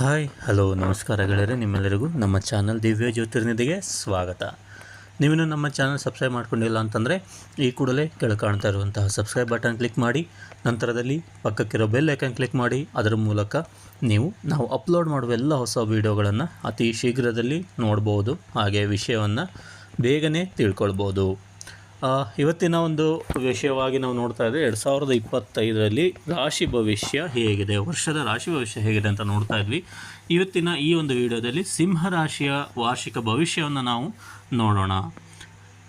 Hi, hello, ನಮಸ್ಕಾರ ಗೆಳೆಯರೆ, ನಿಮ್ಮೆಲ್ಲರಿಗೂ ನಮ್ಮ ಚಾನಲ್ ದಿವ್ಯ ಜ್ಯೋತಿರ್ನಿಧಿಗೆ ಸ್ವಾಗತ. ನೀವಿನ್ನು ನಮ್ಮ ಚಾನಲ್ ಸಬ್ಸ್ಕ್ರೈಬ್ ಮಾಡ್ಕೊಂಡಿಲ್ಲ ಅಂತಂದರೆ ಈ ಕೂಡಲೇ ಕೆಳ ಕಾಣ್ತಾ ಇರುವಂತಹ ಸಬ್ಸ್ಕ್ರೈಬ್ ಬಟನ್ ಕ್ಲಿಕ್ ಮಾಡಿ, ನಂತರದಲ್ಲಿ ಪಕ್ಕಕ್ಕಿರೋ ಬೆಲ್ ಐಕನ್ ಕ್ಲಿಕ್ ಮಾಡಿ, ಅದರ ಮೂಲಕ ನೀವು, ನಾವು ಅಪ್ಲೋಡ್ ಮಾಡುವ ಎಲ್ಲ ಹೊಸ ವೀಡಿಯೋಗಳನ್ನು ಅತಿ ಶೀಘ್ರದಲ್ಲಿ ನೋಡ್ಬೋದು, ಹಾಗೆ ವಿಷಯವನ್ನು ಬೇಗನೆ ತಿಳ್ಕೊಳ್ಬೋದು. ಇವತ್ತಿನ ಒಂದು ವಿಷಯವಾಗಿ ನಾವು ನೋಡ್ತಾ ಇದ್ದರೆ ಎರಡು ಸಾವಿರದ ಇಪ್ಪತ್ತೈದರಲ್ಲಿ ರಾಶಿ ಭವಿಷ್ಯ ಹೇಗಿದೆ? ವರ್ಷದ ರಾಶಿ ಭವಿಷ್ಯ ಹೇಗಿದೆ ಅಂತ ನೋಡ್ತಾ ಇದ್ವಿ. ಇವತ್ತಿನ ಈ ಒಂದು ವಿಡಿಯೋದಲ್ಲಿ ಸಿಂಹ ರಾಶಿಯ ವಾರ್ಷಿಕ ಭವಿಷ್ಯವನ್ನು ನಾವು ನೋಡೋಣ.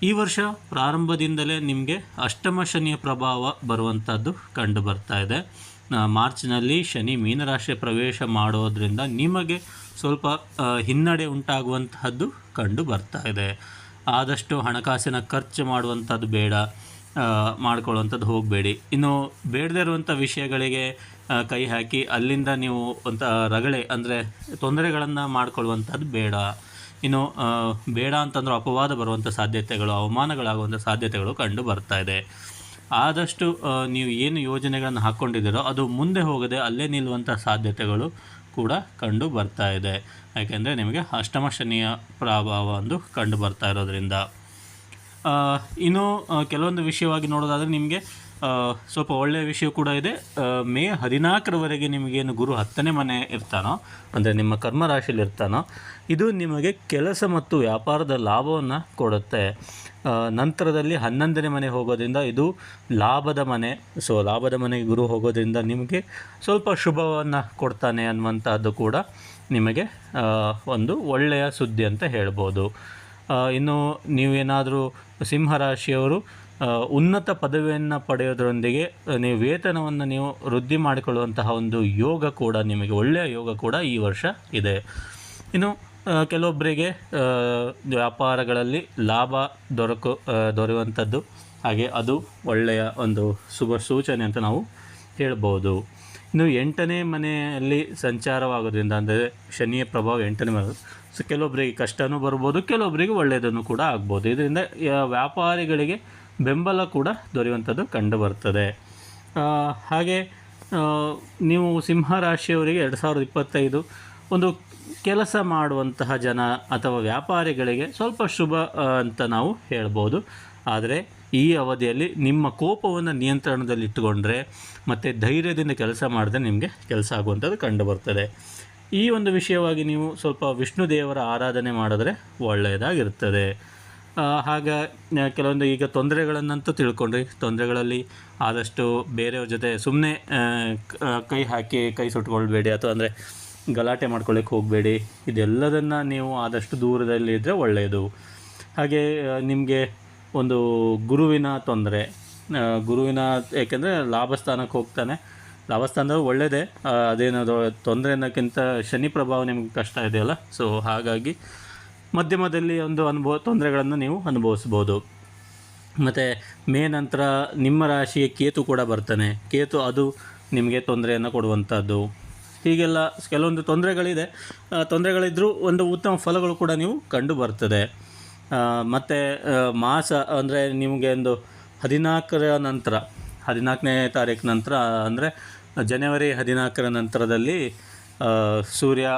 ಈ ವರ್ಷ ಪ್ರಾರಂಭದಿಂದಲೇ ನಿಮಗೆ ಅಷ್ಟಮ ಶನಿಯ ಪ್ರಭಾವ ಬರುವಂಥದ್ದು ಕಂಡು ಬರ್ತಾ ಇದೆ. ಮಾರ್ಚ್ನಲ್ಲಿ ಶನಿ ಮೀನರಾಶಿಯ ಪ್ರವೇಶ ಮಾಡೋದ್ರಿಂದ ನಿಮಗೆ ಸ್ವಲ್ಪ ಹಿನ್ನಡೆ ಉಂಟಾಗುವಂತಹದ್ದು ಕಂಡು ಬರ್ತಾ ಇದೆ. ಆದಷ್ಟು ಹಣಕಾಸಿನ ಖರ್ಚು ಮಾಡುವಂಥದ್ದು ಬೇಡ ಮಾಡ್ಕೊಳ್ಳುವಂಥದ್ದು ಹೋಗಬೇಡಿ. ಇನ್ನು ಬೇಡದೇ ಇರುವಂಥ ವಿಷಯಗಳಿಗೆ ಕೈ ಹಾಕಿ ಅಲ್ಲಿಂದ ನೀವು ಒಂಥ ರಗಳೆ, ಅಂದರೆ ತೊಂದರೆಗಳನ್ನು ಮಾಡ್ಕೊಳ್ಳುವಂಥದ್ದು ಬೇಡ. ಇನ್ನು ಬೇಡ ಅಂತಂದ್ರೆ ಅಪವಾದ ಬರುವಂಥ ಸಾಧ್ಯತೆಗಳು, ಅವಮಾನಗಳಾಗುವಂಥ ಸಾಧ್ಯತೆಗಳು ಕಂಡು ಬರ್ತಾ ಇದೆ. ಆದಷ್ಟು ನೀವು ಏನು ಯೋಜನೆಗಳನ್ನು ಹಾಕ್ಕೊಂಡಿದ್ದೀರೋ ಅದು ಮುಂದೆ ಹೋಗದೆ ಅಲ್ಲೇ ನಿಲ್ಲುವಂಥ ಸಾಧ್ಯತೆಗಳು ಕೂಡ ಕಂಡು ಬರ್ತಾ ಇದೆ. ಯಾಕೆಂದರೆ ನಿಮಗೆ ಅಷ್ಟಮ ಶನಿಯ ಪ್ರಭಾವ ಒಂದು ಕಂಡು ಬರ್ತಾ ಇರೋದ್ರಿಂದ. ಇನ್ನೂ ಕೆಲವೊಂದು ವಿಷಯವಾಗಿ ನೋಡೋದಾದರೆ ನಿಮಗೆ ಸ್ವಲ್ಪ ಒಳ್ಳೆಯ ವಿಷಯ ಕೂಡ ಇದೆ. ಮೇ ಹದಿನಾಲ್ಕರವರೆಗೆ ನಿಮಗೇನು ಗುರು ಹತ್ತನೇ ಮನೆ ಇರ್ತಾನೋ, ಅಂದರೆ ನಿಮ್ಮ ಕರ್ಮ ರಾಶಿಯಲ್ಲಿ ಇರ್ತಾನೋ, ಇದು ನಿಮಗೆ ಕೆಲಸ ಮತ್ತು ವ್ಯಾಪಾರದ ಲಾಭವನ್ನು ಕೊಡುತ್ತೆ. ನಂತರದಲ್ಲಿ ಹನ್ನೊಂದನೇ ಮನೆ ಹೋಗೋದ್ರಿಂದ ಇದು ಲಾಭದ ಮನೆ. ಸೊ ಲಾಭದ ಮನೆಗೆ ಗುರು ಹೋಗೋದ್ರಿಂದ ನಿಮಗೆ ಸ್ವಲ್ಪ ಶುಭವನ್ನು ಕೊಡ್ತಾನೆ ಅನ್ನುವಂಥದ್ದು ಕೂಡ ನಿಮಗೆ ಒಂದು ಒಳ್ಳೆಯ ಸುದ್ದಿ ಅಂತ ಹೇಳ್ಬೋದು. ಇನ್ನು ನೀವೇನಾದರೂ ಸಿಂಹರಾಶಿಯವರು ಉನ್ನತ ಪದವಿಯನ್ನು ಪಡೆಯೋದರೊಂದಿಗೆ ನೀವು ವೇತನವನ್ನು ನೀವು ವೃದ್ಧಿ ಮಾಡಿಕೊಳ್ಳುವಂತಹ ಒಂದು ಯೋಗ ಕೂಡ ನಿಮಗೆ, ಒಳ್ಳೆಯ ಯೋಗ ಕೂಡ ಈ ವರ್ಷ ಇದೆ. ಇನ್ನು ಕೆಲವೊಬ್ಬರಿಗೆ ವ್ಯಾಪಾರಗಳಲ್ಲಿ ಲಾಭ ದೊರಕು ದೊರೆಯುವಂಥದ್ದು. ಹಾಗೆ ಅದು ಒಳ್ಳೆಯ ಒಂದು ಶುಭ ಸೂಚನೆ ಅಂತ ನಾವು ಹೇಳ್ಬೋದು. ಇನ್ನು ಎಂಟನೇ ಮನೆಯಲ್ಲಿ ಸಂಚಾರವಾಗೋದ್ರಿಂದ, ಅಂದರೆ ಶನಿಯ ಪ್ರಭಾವ ಎಂಟನೇ ಮನೆ, ಸೊ ಕೆಲವೊಬ್ಬರಿಗೆ ಕಷ್ಟವೂ ಬರ್ಬೋದು ಕೆಲವೊಬ್ಬರಿಗೆ ಒಳ್ಳೆಯದನ್ನು ಕೂಡ ಆಗ್ಬೋದು. ಇದರಿಂದ ವ್ಯಾಪಾರಿಗಳಿಗೆ ಬೆಂಬಲ ಕೂಡ ದೊರೆಯುವಂಥದ್ದು ಕಂಡು ಬರ್ತದೆ ಹಾಗೆ ನೀವು ನೀವು ಸಿಂಹರಾಶಿಯವರಿಗೆ ಎರಡು ಸಾವಿರದ ಇಪ್ಪತ್ತೈದು ಒಂದು ಕೆಲಸ ಮಾಡುವಂತಹ ಜನ ಅಥವಾ ವ್ಯಾಪಾರಿಗಳಿಗೆ ಸ್ವಲ್ಪ ಶುಭ ಅಂತ ನಾವು ಹೇಳ್ಬೋದು. ಆದರೆ, ಈ ಅವಧಿಯಲ್ಲಿ ನಿಮ್ಮ ಕೋಪವನ್ನು ನಿಯಂತ್ರಣದಲ್ಲಿಟ್ಟುಕೊಂಡ್ರೆ ಮತ್ತು ಧೈರ್ಯದಿಂದ ಕೆಲಸ ಮಾಡಿದ್ರೆ ನಿಮಗೆ ಕೆಲಸ ಆಗುವಂಥದ್ದು ಕಂಡು ಬರ್ತದೆ ಈ ಒಂದು ವಿಷಯವಾಗಿ ನೀವು ಸ್ವಲ್ಪ ವಿಷ್ಣು ದೇವರ ಆರಾಧನೆ ಮಾಡಿದ್ರೆ ಒಳ್ಳೆಯದಾಗಿರ್ತದೆ. ಆ, ಹಾಗ ಕೆಲವೊಂದು ಈಗ ತೊಂದರೆಗಳನ್ನಂತೂ ತಿಳ್ಕೊಂಡ್ರಿ. ತೊಂದರೆಗಳಲ್ಲಿ ಆದಷ್ಟು ಬೇರೆಯವ್ರ ಜೊತೆ ಸುಮ್ಮನೆ ಕೈ ಹಾಕಿ ಕೈ ಸುಟ್ಕೊಳ್ಬೇಡಿ ಅಥವಾ ಅಂದರೆ ಗಲಾಟೆ ಮಾಡ್ಕೊಳ್ಳಿಕ್ಕೆ ಹೋಗಬೇಡಿ. ಇದೆಲ್ಲದನ್ನು ನೀವು ಆದಷ್ಟು ದೂರದಲ್ಲಿ ಇದ್ದರೆ ಒಳ್ಳೆಯದು ಹಾಗೆ ನಿಮಗೆ ಒಂದು ಗುರುವಿನ ತೊಂದರೆ ಗುರುವಿನ ಏಕೆಂದರೆ ಲಾಭಸ್ಥಾನಕ್ಕೆ ಹೋಗ್ತಾನೆ. ಲಾಭಸ್ಥಾನದಲ್ಲಿ ಒಳ್ಳೆಯದೇ ಅದೇನಾದರೂ ಅದೇನದು ತೊಂದರೆ ಅನ್ನೋಕ್ಕಿಂತ ಶನಿ ಪ್ರಭಾವ ನಿಮಗೆ ಕಷ್ಟ ಇದೆಯಲ್ಲ? ಸೊ ಹಾಗಾಗಿ ಮಧ್ಯಮದಲ್ಲಿ ಒಂದು ಅನುಭವ, ತೊಂದರೆಗಳನ್ನು ನೀವು ಅನುಭವಿಸ್ಬೋದು ಮತ್ತು ಮೇ ನಂತರ ನಿಮ್ಮ ರಾಶಿಗೆ ಕೇತು ಕೂಡ ಬರ್ತಾನೆ. ಕೇತು ಅದು ನಿಮಗೆ ತೊಂದರೆಯನ್ನು ಕೊಡುವಂಥದ್ದು ಹೀಗೆಲ್ಲ ಕೆಲವೊಂದು ತೊಂದರೆಗಳಿದೆ. ತೊಂದರೆಗಳಿದ್ದರೂ ಒಂದು ಉತ್ತಮ ಫಲಗಳು ಕೂಡ ನೀವು ಕಂಡು ಬರ್ತದೆ. ಮತ್ತು ಮಾಸ ಅಂದರೆ ನಿಮಗೆ ಒಂದು ಹದಿನಾಲ್ಕರ ನಂತರ, ಹದಿನಾಲ್ಕನೇ ತಾರೀಕು ನಂತರ ಅಂದರೆ ಜನವರಿ ಹದಿನಾಲ್ಕರ ನಂತರದಲ್ಲಿ ಸೂರ್ಯ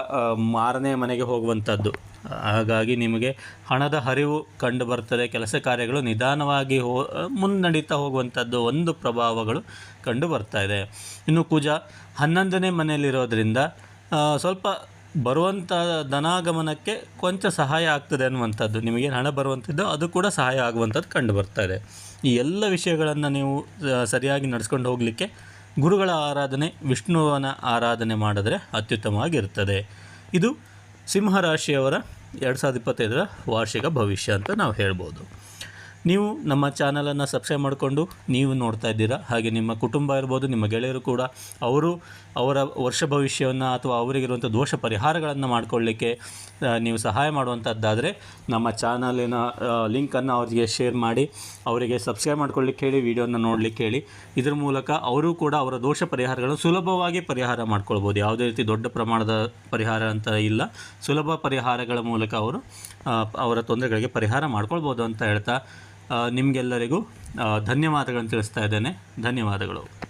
ಆರನೇ ಮನೆಗೆ ಹೋಗುವಂಥದ್ದು ಹಾಗಾಗಿ ನಿಮಗೆ ಹಣದ ಹರಿವು ಕಂಡು ಬರ್ತದೆ, ಕೆಲಸ ಕಾರ್ಯಗಳು ನಿಧಾನವಾಗಿ ಹೋ, ಮುನ್ನಡೀತಾ ಹೋಗುವಂಥದ್ದು ಒಂದು ಪ್ರಭಾವಗಳು ಕಂಡು ಬರ್ತಾ ಇದೆ. ಇನ್ನು ಕುಜ ಹನ್ನೊಂದನೇ ಮನೆಯಲ್ಲಿರೋದ್ರಿಂದ ಸ್ವಲ್ಪ ಬರುವಂಥ ಧನಾಗಮನಕ್ಕೆ ಕೊಂಚ ಸಹಾಯ ಆಗ್ತದೆ ಅನ್ನುವಂಥದ್ದು, ನಿಮಗೆ ಹಣ ಬರುವಂಥದ್ದು ಅದು ಕೂಡ ಸಹಾಯ ಆಗುವಂಥದ್ದು ಕಂಡು ಬರ್ತಾ ಇದೆ. ಈ ಎಲ್ಲ ವಿಷಯಗಳನ್ನು ನೀವು ಸರಿಯಾಗಿ ನಡೆಸ್ಕೊಂಡು ಹೋಗಲಿಕ್ಕೆ ಗುರುಗಳ ಆರಾಧನೆ, ವಿಷ್ಣುವನ ಆರಾಧನೆ ಮಾಡಿದ್ರೆ ಅತ್ಯುತ್ತಮವಾಗಿರ್ತದೆ. ಇದು ಸಿಂಹರಾಶಿಯವರ ಎರಡು ಸಾವಿರದ ಇಪ್ಪತ್ತೈದರ ವಾರ್ಷಿಕ ಭವಿಷ್ಯ ಅಂತ ನಾವು ಹೇಳ್ಬೋದು. ನೀವು ನಮ್ಮ ಚಾನಲನ್ನು ಸಬ್ಸ್ಕ್ರೈಬ್ ಮಾಡಿಕೊಂಡು ನೀವು ನೋಡ್ತಾ ಇದ್ದೀರಾ. ಹಾಗೆ ನಿಮ್ಮ ಕುಟುಂಬ ಇರ್ಬೋದು, ನಿಮ್ಮ ಗೆಳೆಯರು ಕೂಡ ಅವರು ಅವರ ವರ್ಷ ಭವಿಷ್ಯವನ್ನು ಅಥವಾ ಅವರಿಗಿರುವಂಥ ದೋಷ ಪರಿಹಾರಗಳನ್ನು ಮಾಡಿಕೊಳ್ಳಿಕ್ಕೆ ನೀವು ಸಹಾಯ ಮಾಡುವಂಥದ್ದಾದರೆ ನಮ್ಮ ಚಾನಲಿನ ಲಿಂಕನ್ನು ಅವರಿಗೆ ಶೇರ್ ಮಾಡಿ, ಅವರಿಗೆ ಸಬ್ಸ್ಕ್ರೈಬ್ ಮಾಡ್ಕೊಳ್ಳಿಕ್ಕೆ ಹೇಳಿ ವಿಡಿಯೋನ ನೋಡಲಿಕ್ಕೆ ಹೇಳಿ. ಇದ್ರ ಮೂಲಕ ಅವರು ಕೂಡ ಅವರ ದೋಷ ಪರಿಹಾರಗಳನ್ನು ಸುಲಭವಾಗಿ ಪರಿಹಾರ ಮಾಡ್ಕೊಳ್ಬೋದು. ಯಾವುದೇ ರೀತಿ ದೊಡ್ಡ ಪ್ರಮಾಣದ ಪರಿಹಾರ ಅಂತ ಇಲ್ಲ. ಸುಲಭ ಪರಿಹಾರಗಳ ಮೂಲಕ ಅವರು ಅವರ ತೊಂದರೆಗಳಿಗೆ ಪರಿಹಾರ ಮಾಡ್ಕೊಳ್ಬೋದು ಅಂತ ಹೇಳ್ತಾ ನಿಮಗೆಲ್ಲರಿಗೂ ಧನ್ಯವಾದಗಳನ್ನು ತಿಳಿಸ್ತಾ ಇದ್ದೇನೆ. ಧನ್ಯವಾದಗಳು.